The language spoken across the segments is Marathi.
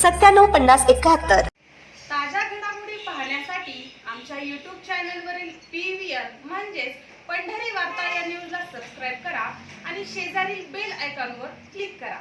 सत्त्याण्णव पन्नास एकाहत्तर. ताज्या घडामोडी पाहण्यासाठी आमच्या यूट्यूब चॅनलवरील पी व्ही आर म्हणजेच पंढरी वार्ता या न्यूजला सबस्क्राईब करा आणि शेजारील बेल आयकॉनवर क्लिक करा.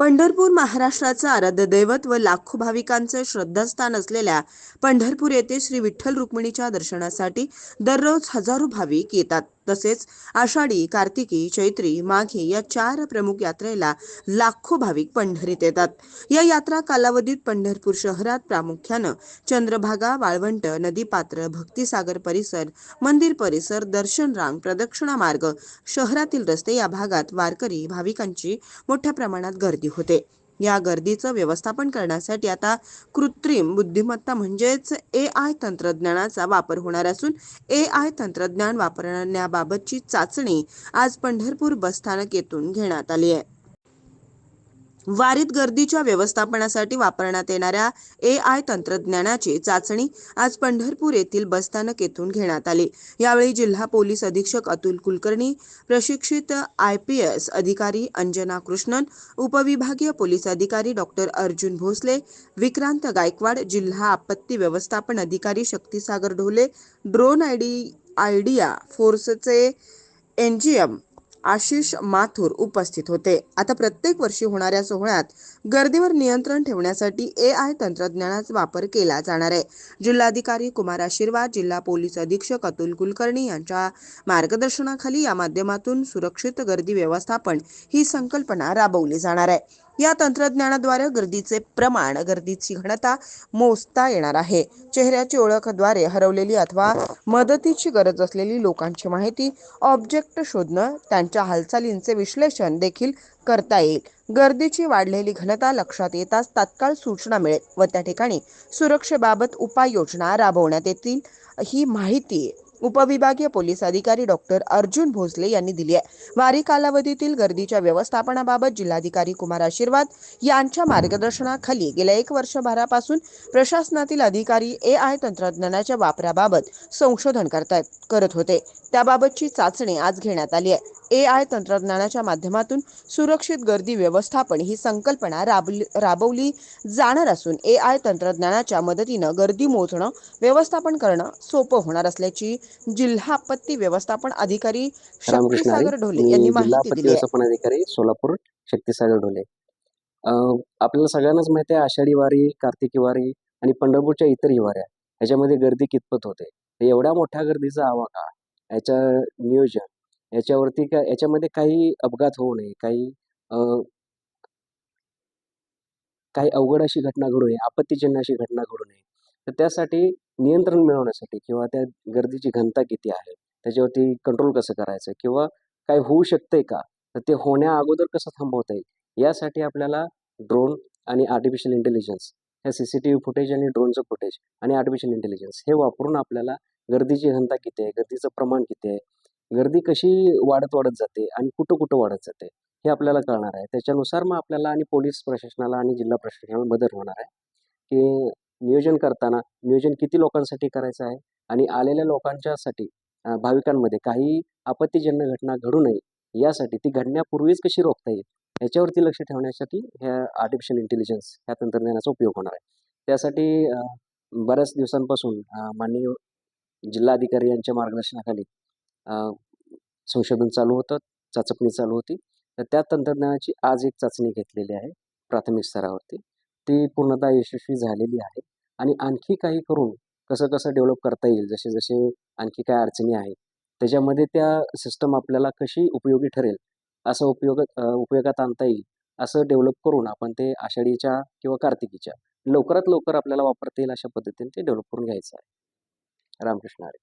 पंढरपूर महाराष्ट्राचं आराध्य दैवत व लाखो भाविकांचे श्रद्धास्थान असलेल्या पंढरपूर येथे श्री विठ्ठल रुक्मिणीच्या दर्शनासाठी दररोज हजारो भाविक येतात. तसेच आषाढी कार्तिकी चैत्री माघी या चार प्रमुख यात्रेला लाखो भाविक पंढरीत येतात. या यात्रा कालावधीत पंढरपूर शहरात प्रामुख्यानं चंद्रभागा वाळवंट नदीपात्र भक्तिसागर परिसर मंदिर परिसर दर्शन रांग प्रदक्षिणा मार्ग शहरातील रस्ते या भागात वारकरी भाविकांची मोठ्या प्रमाणात गर्दी होते. या गर्दीचं व्यवस्थापन करण्यासाठी आता कृत्रिम बुद्धिमत्ता म्हणजेच ए आय तंत्रज्ञानाचा वापर होणार असून ए आय तंत्रज्ञान वापरण्याबाबतची चाचणी आज पंढरपूर बसस्थानक येथून घेण्यात आली आहे. वारीत गर्दीच्या व्यवस्थापनासाठी वापरण्यात येणाऱ्या ए आय तंत्रज्ञानाची चाचणी आज पंढरपूर येथील बसस्थानक येथून घेण्यात आली. यावेळी जिल्हा पोलीस अधीक्षक अतुल कुलकर्णी प्रशिक्षित आय पी एस अधिकारी अंजना कृष्णन उपविभागीय पोलीस अधिकारी डॉक्टर अर्जुन भोसले विक्रांत गायकवाड जिल्हा आपत्ती व्यवस्थापन अधिकारी Shaktisagar Dhole drone ID idea फोर्सचे N G M Ashish Mathur उपस्थित होते. आता प्रत्येक वर्षी होणाऱ्या सोहळ्यात गर्दीवर नियंत्रण ठेवण्यासाठी ए आय तंत्रज्ञानाचा वापर केला जाणार आहे. जिल्हाधिकारी कुमार आशीर्वाद जिल्हा पोलीस अधीक्षक अतुल कुलकर्णी यांच्या मार्गदर्शनाखाली या माध्यमातून सुरक्षित गर्दी व्यवस्थापन ही संकल्पना राबवली जाणार आहे. या तंत्रज्ञानाद्वारे गर्दीचे प्रमाण गर्दीची घनता मोजता येणार आहे. चेहऱ्याची ओळखद्वारे हरवलेली अथवा मदतीची गरज असलेली लोकांची माहिती ऑब्जेक्ट शोधणं त्यांच्या हालचालींचे विश्लेषण देखील करता येईल. गर्दीची वाढलेली घनता लक्षात येताच तात्काळ सूचना मिळेल व त्या ठिकाणी सुरक्षेबाबत उपाययोजना राबवण्यात येतील. ही माहिती उपविभागीय पोलीस अधिकारी डॉक्टर अर्जुन भोसले यांनी दिली आहे. वारी कालावधीतील गर्दीच्या व्यवस्थापनाबाबत जिल्हाधिकारी कुमार आशीर्वाद यांच्या मार्गदर्शनाखाली गेल्या एक वर्षभरापासून प्रशासनातील अधिकारी ए आय तंत्रज्ञानाच्या वापराबाबत संशोधन करत होते. त्याबाबतची चाचणी आज घेण्यात आली आहे. ए आय तंत्रज्ञानाच्या माध्यमातून सुरक्षित गर्दी व्यवस्थापन ही संकल्पना राबली राबवली जाणार असून ए आय तंत्रज्ञानाच्या मदतीनं गर्दी मोजणं व्यवस्थापन करणं सोपं होणार असल्याची जिल्हा आपत्ती व्यवस्थापन अधिकारी. शक्तीसागर ढोले यांनी माहिती दिली व्यवस्थापन अधिकारी सोलापूर शक्तीसागर ढोले आपल्याला सगळ्यांनाच माहिती आहे आषाढी वारी कार्तिकी वारी आणि पंढरपूरच्या इतरही वाऱ्या ह्याच्यामध्ये गर्दी कितपत होते एवढ्या मोठ्या गर्दीचा आवाका याच्या नियोजन याच्यावरती काय याच्यामध्ये काही अपघात होऊ नये. काही काही अवघड अशी घटना घडू नये आपत्तीजन्य अशी घटना घडू नये. तर त्यासाठी नियंत्रण मिळवण्यासाठी किंवा त्या गर्दीची घनता किती आहे त्याच्यावरती कंट्रोल कसं करायचं किंवा काय होऊ शकतंय का तर ते होण्या अगोदर कसं थांबवता येईल यासाठी आपल्याला ड्रोन आणि आर्टिफिशियल इंटेलिजन्स हे C C T V footage आणि ड्रोनचं फुटेज आणि आर्टिफिशियल इंटेलिजन्स हे वापरून आपल्याला गर्दीची घनता किती आहे गर्दीचं प्रमाण किती आहे गर्दी कशी वाढत वाढत जाते आणि कुठं कुठं वाढत जाते हे आपल्याला कळणार आहे. त्याच्यानुसार मग आपल्याला आणि पोलीस प्रशासनाला आणि जिल्हा प्रशासनाला मदत होणार आहे की नियोजन करताना नियोजन किती लोकांसाठी करायचं आहे आणि आलेल्या लोकांच्यासाठी भाविकांमध्ये काही आपत्तीजन्य घटना घडू नये यासाठी ती घडण्यापूर्वीच कशी रोखता येईल याच्यावरती लक्ष ठेवण्यासाठी ह्या आर्टिफिशियल इंटेलिजन्स ह्या तंत्रज्ञानाचा उपयोग होणार आहे. त्यासाठी बऱ्याच दिवसांपासून माननीय जिल्हाधिकारी यांच्या मार्गदर्शनाखाली संशोधन चालू होतं चाचपणी चालू होती. तर त्या तंत्रज्ञानाची आज एक चाचणी घेतलेली आहे प्राथमिक स्तरावरती. ती पूर्णतः यशस्वी झालेली आहे आणि आणखी काही करून कसं कसं डेव्हलप करता येईल जसे जसे आणखी काय अडचणी आहेत त्याच्यामध्ये त्या सिस्टम आपल्याला कशी उपयोगी ठरेल असं उपयोग उपयोगात आणता येईल असं डेव्हलप करून आपण ते आषाढीच्या किंवा कार्तिकीच्या लवकरात लवकर आपल्याला वापरता येईल अशा पद्धतीने ते डेव्हलप करून घ्यायचं आहे. रामकृष्ण हरी.